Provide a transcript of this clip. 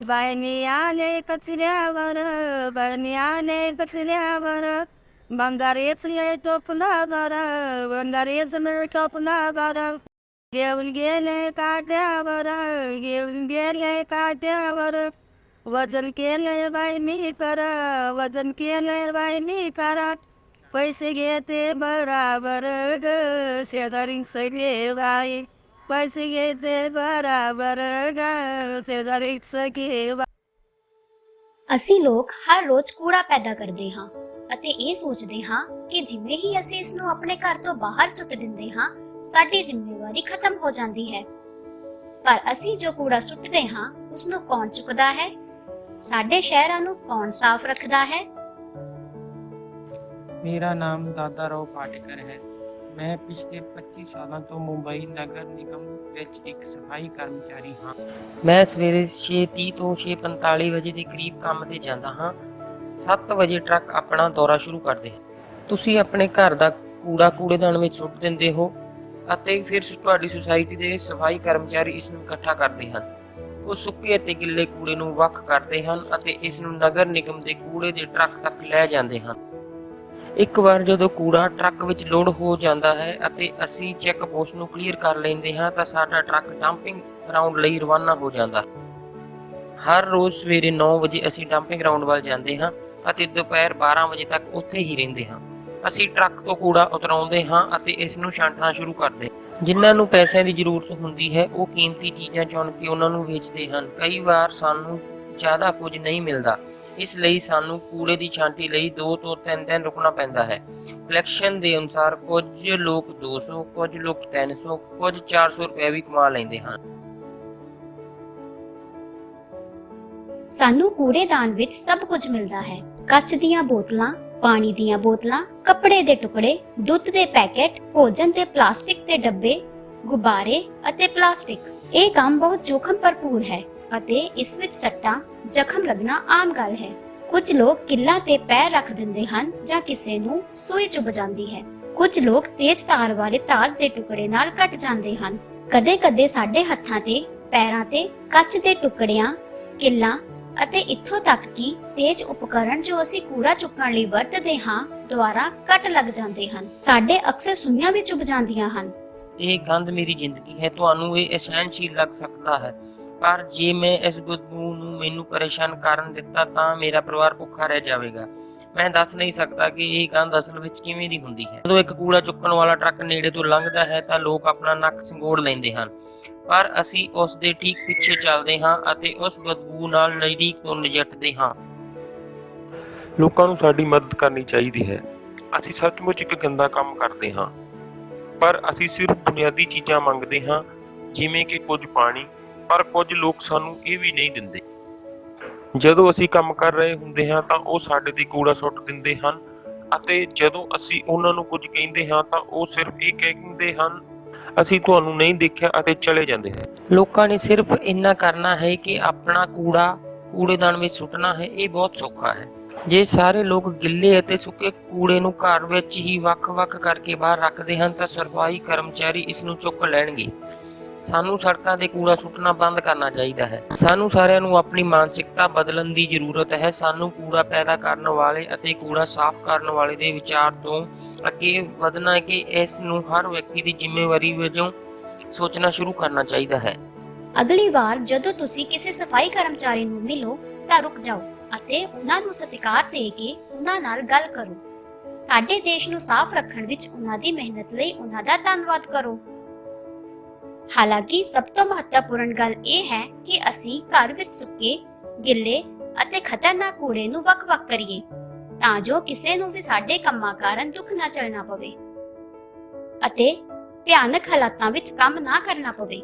बायनी आले कचऱ्यावर बायनी आले कचऱ्यावर बंगारेच लय टोपला बर बंगारेच लय टोपला बर घेऊन गेले काट्यावर घेऊन गेले काट्यावर. वजन केलंय बाय मी करा वजन केलंय बाय मी करा. पैसे घेते बराबर ग शेजारी सगळे बाई ਅਸੀਂ ਲੋਕ ਹਰ ਰੋਜ਼ ਕੂੜਾ ਪੈਦਾ ਕਰਦੇ ਹਾਂ ਅਤੇ ਇਹ ਸੋਚਦੇ ਹਾਂ ਕਿ ਜਿਵੇਂ ਹੀ ਅਸੀਂ ਇਸ ਨੂੰ ਆਪਣੇ ਘਰ ਤੋਂ ਬਾਹਰ ਸੁੱਟ ਦਿੰਦੇ ਹਾਂ, ਸਾਡੀ ਜ਼ਿੰਮੇਵਾਰੀ ਖਤਮ ਹੋ ਜਾਂਦੀ ਹੈ। ਪਰ ਅਸੀਂ ਜੋ ਕੂੜਾ ਸੁੱਟਦੇ ਹਾਂ ਉਸ ਨੂੰ ਕੌਣ ਚੁੱਕਦਾ ਹੈ? ਸਾਡੇ ਸ਼ਹਿਰਾਂ ਨੂੰ ਕੌਣ ਸਾਫ਼ ਰੱਖਦਾ ਹੈ? ਮੇਰਾ ਨਾਮ ਦਾਦਾ ਰਾਓ ਪਾਟੇਕਰ ਹੈ। ਮੈਂ ਪਿਛਲੇ 25 ਸਾਲਾਂ ਤੋਂ ਮੁੰਬਈ ਨਗਰ ਨਿਗਮ ਵਿੱਚ ਇੱਕ ਸਫ਼ਾਈ ਕਰਮਚਾਰੀ ਹਾਂ। ਮੈਂ ਸਵੇਰੇ 6:30 ਤੋਂ 6:45 ਵਜੇ ਦੇ ਕਰੀਬ ਕੰਮ ਤੇ ਜਾਂਦਾ ਹਾਂ। 7 ਵਜੇ ਟਰੱਕ ਆਪਣਾ ਦੌਰਾ ਸ਼ੁਰੂ ਕਰਦੇ ਹਨ। ਤੁਸੀਂ ਆਪਣੇ ਘਰ ਦਾ ਕੂੜਾ ਕੂੜੇਦਾਨ ਵਿੱਚ ਸੁੱਟ ਦਿੰਦੇ ਹੋ ਅਤੇ ਫਿਰ ਤੁਹਾਡੀ ਸੁਸਾਇਟੀ ਦੇ ਸਫ਼ਾਈ ਕਰਮਚਾਰੀ ਇਸ ਨੂੰ ਇਕੱਠਾ ਕਰਦੇ ਹਨ। ਉਹ ਸੁੱਕੇ ਅਤੇ ਗਿੱਲੇ ਕੂੜੇ ਨੂੰ ਵੱਖ ਕਰਦੇ ਹਨ ਅਤੇ ਇਸ ਨੂੰ ਨਗਰ ਨਿਗਮ ਦੇ ਕੂੜੇ ਦੇ ਟਰੱਕ ਤੱਕ ਲੈ ਜਾਂਦੇ ਹਨ। ਇੱਕ ਵਾਰ ਜਦੋਂ ਕੂੜਾ ਟਰੱਕ ਵਿੱਚ ਲੋਡ ਹੋ ਜਾਂਦਾ ਹੈ ਅਤੇ ਅਸੀਂ ਚੈੱਕ ਪੋਸਟ ਨੂੰ ਕਲੀਅਰ ਕਰ ਲੈਂਦੇ ਹਾਂ ਤਾਂ ਸਾਡਾ ਟਰੱਕ ਡੰਪਿੰਗ ਗਰਾਊਂਡ ਲਈ ਰਵਾਨਾ ਹੋ ਜਾਂਦਾ। ਹਰ ਰੋਜ਼ ਸਵੇਰੇ 9 ਵਜੇ ਅਸੀਂ ਡੰਪਿੰਗ ਗਰਾਊਂਡ ਵੱਲ ਜਾਂਦੇ ਹਾਂ ਅਤੇ ਦੁਪਹਿਰ 12 ਵਜੇ ਤੱਕ ਉੱਥੇ ਹੀ ਰਹਿੰਦੇ ਹਾਂ। ਅਸੀਂ ਟਰੱਕ ਤੋਂ ਕੂੜਾ ਉਤਰਾਉਂਦੇ ਹਾਂ ਅਤੇ ਇਸ ਨੂੰ ਛਾਂਟਣਾ ਸ਼ੁਰੂ ਕਰਦੇ ਹਾਂ। ਜਿਨ੍ਹਾਂ ਨੂੰ ਪੈਸਿਆਂ ਦੀ ਜ਼ਰੂਰਤ ਹੁੰਦੀ ਹੈ, ਉਹ ਕੀਮਤੀ ਚੀਜ਼ਾਂ ਚੁਣ ਕੇ ਉਹਨਾਂ ਨੂੰ ਵੇਚਦੇ ਹਨ। ਕਈ ਵਾਰ ਸਾਨੂੰ ਜ਼ਿਆਦਾ ਕੁਝ ਨਹੀਂ ਮਿਲਦਾ। ਇਸ ਲਈ ਸਾਨੂੰ ਕੂੜੇ ਦੀ ਛਾਂਟੀ ਲਈ 2 ਤੋਂ 3 ਦਿਨ ਰੁਕਣਾ ਪੈਂਦਾ ਹੈ। ਕਲੈਕਸ਼ਨ ਦੇ ਅਨੁਸਾਰ ਕੁਝ ਲੋਕ 200 ਕੁਝ ਲੋਕ 300 ਕੁਝ 400 ਰੁਪਏ ਵੀ ਕਮਾ ਲੈਂਦੇ ਹਨ। ਸਾਨੂੰ ਕੂੜੇਦਾਨ ਵਿੱਚ ਸਭ ਕੁਝ ਮਿਲਦਾ ਹੈ। ਕੱਚ ਦੀਆਂ ਬੋਤਲਾਂ, ਪਾਣੀ ਦੀਆਂ ਬੋਤਲਾਂ, ਕੱਪੜੇ ਦੇ ਟੁਕੜੇ, ਦੁੱਧ ਦੇ ਪੈਕੇਟ, ਭੋਜਨ ਦੇ ਪਲਾਸਟਿਕ ਦੇ ਡੱਬੇ, ਗੁਬਾਰੇ ਅਤੇ ਪਲਾਸਟਿਕ। ਇਹ ਕੰਮ ਬਹੁਤ ਜੋਖਮ ਭਰਪੂਰ ਹੈ। ਅਤੇ ਇਸ ਵਿੱਚ ਸੱਟਾਂ, ਜ਼ਖਮ ਲੱਗਣਾ ਆਮ ਗੱਲ ਹੈ। ਕੁਝ ਲੋਕ ਕਿੱਲਾਂ ਤੇ ਪੈਰ ਰੱਖ ਦਿੰਦੇ ਹਨ ਜਾਂ ਕਿਸੇ ਨੂੰ ਸੂਈ ਚੁੱਭ ਜਾਂਦੀ ਹੈ। ਕੁਝ ਲੋਕ ਤੇਜ਼ ਤਾਰ ਵਾਲੇ ਤਾਰ ਦੇ ਟੁਕੜੇ ਨਾਲ ਕੱਟ ਜਾਂਦੇ ਹਨ। ਕਦੇ-ਕਦੇ ਸਾਡੇ ਹੱਥਾਂ ਤੇ, ਪੈਰਾਂ ਤੇ ਕੱਚ ਦੇ ਟੁਕੜਿਆਂ, ਕਿੱਲਾਂ ਅਤੇ ਇੱਥੋਂ ਤੱਕ ਕਿ ਤੇਜ਼ ਉਪਕਰਣ ਜੋ ਅਸੀਂ ਕੂੜਾ ਚੁੱਕਣ ਲਈ ਵਰਤਦੇ ਹਾਂ, ਦੁਆਰਾ ਕੱਟ ਲੱਗ ਜਾਂਦੇ ਹਨ। ਸਾਡੇ ਅਕਸਰ ਸੂਈਆਂ ਵੀ ਚੁੱਭ ਜਾਂਦੀਆਂ ਹਨ। ਇਹ ਗੰਧ ਮੇਰੀ ਜ਼ਿੰਦਗੀ ਹੈ। ਤੁਹਾਨੂੰ ਇਹ ਅਸਹਿਣਸ਼ੀਲ ਲੱਗ ਸਕਦਾ ਹੈ। ਪਰ ਜੇ ਮੈਂ ਇਸ ਬਦਬੂ ਨੂੰ ਮੈਨੂੰ ਪਰੇਸ਼ਾਨ ਕਰਨ ਦਿੱਤਾ ਤਾਂ ਮੇਰਾ ਪਰਿਵਾਰ ਭੁੱਖਾ ਰਹਿ ਜਾਵੇਗਾ। ਮੈਂ ਦੱਸ ਨਹੀਂ ਸਕਦਾ ਕਿ ਇਹ ਗੰਧ ਅਸਲ ਵਿੱਚ ਕਿਵੇਂ ਦੀ ਹੁੰਦੀ ਹੈ। ਜਦੋਂ ਇੱਕ ਕੂੜਾ ਚੁੱਕਣ ਵਾਲਾ ਟਰੱਕ ਨੇੜੇ ਤੋਂ ਲੰਘਦਾ ਹੈ ਤਾਂ ਲੋਕ ਆਪਣਾ ਨੱਕ ਸੰਗੋੜ ਲੈਂਦੇ ਹਨ। ਪਰ ਅਸੀਂ ਉਸ ਦੇ ਠੀਕ ਪਿੱਛੇ ਚੱਲਦੇ ਹਾਂ ਅਤੇ ਉਸ ਬਦਬੂ ਨਾਲ ਨਜ਼ਦੀਕ ਤੋਂ ਨਜਿੱਠਦੇ ਹਾਂ। ਲੋਕਾਂ ਨੂੰ ਸਾਡੀ ਮਦਦ ਕਰਨੀ ਚਾਹੀਦੀ ਹੈ। ਅਸੀਂ ਸੱਚਮੁੱਚ ਇੱਕ ਗੰਦਾ ਕੰਮ ਕਰਦੇ ਹਾਂ। ਪਰ ਅਸੀਂ ਸਿਰਫ ਬੁਨਿਆਦੀ ਚੀਜ਼ਾਂ ਮੰਗਦੇ ਹਾਂ, ਜਿਵੇਂ ਕਿ ਕੁਝ ਪਾਣੀ ਪਰ ਕੁਝ ਲੋਕ ਸਾਨੂੰ ਇਹ ਵੀ ਨਹੀਂ ਦਿੰਦੇ। ਜਦੋਂ ਅਸੀਂ ਕੰਮ ਕਰ ਰਹੇ ਹੁੰਦੇ ਹਾਂ ਤਾਂ ਉਹ ਸਾਡੇ ਤੇ ਕੂੜਾ ਸੁੱਟ ਦਿੰਦੇ ਹਨ ਅਤੇ ਜਦੋਂ ਅਸੀਂ ਉਹਨਾਂ ਨੂੰ ਕੁਝ ਕਹਿੰਦੇ ਹਾਂ ਤਾਂ ਉਹ ਸਿਰਫ ਇਹ ਕਹਿੰਦੇ ਹਨ, ਅਸੀਂ ਤੁਹਾਨੂੰ ਨਹੀਂ ਦੇਖਿਆ ਅਤੇ ਚਲੇ ਜਾਂਦੇ ਹਨ ਲੋਕਾਂ ਨੇ ਸਿਰਫ ਇੰਨਾ ਕਰਨਾ ਹੈ ਕਿ ਆਪਣਾ ਕੂੜਾ ਕੂੜੇਦਾਨ ਵਿੱਚ ਸੁੱਟਣਾ ਹੈ, ਇਹ ਬਹੁਤ ਸੌਖਾ ਹੈ। ਜੇ ਸਾਰੇ ਲੋਕ ਗਿੱਲੇ ਅਤੇ ਸੁੱਕੇ ਕੂੜੇ ਨੂੰ ਘਰ ਵਿੱਚ ਹੀ ਵੱਖ-ਵੱਖ ਕਰਕੇ ਬਾਹਰ ਰੱਖਦੇ ਹਨ ਤਾਂ ਸਫ਼ਾਈ ਕਰਮਚਾਰੀ ਇਸ ਨੂੰ ਚੁੱਕ ਲੈਣਗੇ। ਸਾਨੂੰ ਸੜਕਾਂ ਤੇ ਕੂੜਾ ਸੁੱਟਣਾ ਬੰਦ ਕਰਨਾ ਚਾਹੀਦਾ ਹੈ। ਸਾਨੂੰ ਸਾਰਿਆਂ ਨੂੰ ਆਪਣੀ ਮਾਨਸਿਕਤਾ ਬਦਲਣ ਦੀ ਜ਼ਰੂਰਤ ਹੈ। ਸਾਨੂੰ ਕੂੜਾ ਪੈਦਾ ਕਰਨ ਵਾਲੇ ਅਤੇ ਕੂੜਾ ਸਾਫ਼ ਕਰਨ ਵਾਲੇ ਦੇ ਵਿਚਾਰ ਤੋਂ ਅੱਗੇ ਵਧਣਾ ਕਿ ਇਸ ਨੂੰ ਹਰ ਵਿਅਕਤੀ ਦੀ ਜ਼ਿੰਮੇਵਾਰੀ ਵਜੋਂ ਸੋਚਣਾ ਸ਼ੁਰੂ ਕਰਨਾ ਚਾਹੀਦਾ ਹੈ। ਅਗਲੀ ਵਾਰ ਜਦੋਂ ਤੁਸੀਂ ਕਿਸੇ ਸਫ਼ਾਈ ਕਰਮਚਾਰੀ ਨੂੰ ਮਿਲੋ, ਤਾਂ ਰੁਕ ਜਾਓ ਅਤੇ ਉਹਨਾਂ ਨੂੰ ਸਤਿਕਾਰ ਦੇ ਕੇ ਉਹਨਾਂ ਨਾਲ ਗੱਲ ਕਰੋ। ਸਾਡੇ ਦੇਸ਼ ਨੂੰ ਸਾਫ਼ ਰੱਖਣ ਵਿੱਚ ਉਹਨਾਂ ਦੀ ਮਿਹਨਤ ਲਈ ਉਹਨਾਂ ਦਾ ਧੰਨਵਾਦ ਕਰੋ। ਹਾਲਾਂਕਿ ਸਭ ਤੋਂ ਮਹੱਤਵਪੂਰਨ ਗੱਲ ਇਹ ਹੈ ਕਿ ਅਸੀਂ ਘਰ ਵਿੱਚ ਸੁੱਕੇ, ਗਿੱਲੇ ਅਤੇ ਖਤਰਨਾਕ ਕੂੜੇ ਨੂੰ ਵੱਖ-ਵੱਖ ਕਰੀਏ, ਤਾਂ ਜੋ ਕਿਸੇ ਨੂੰ ਵੀ ਸਾਡੇ ਕੰਮਾਂ ਕਾਰਨ ਦੁੱਖ ਨਾ ਝੱਲਣਾ ਪਵੇ ਅਤੇ ਭਿਆਨਕ ਹਾਲਾਤਾਂ ਵਿੱਚ ਕੰਮ ਨਾ ਕਰਨਾ ਪਵੇ।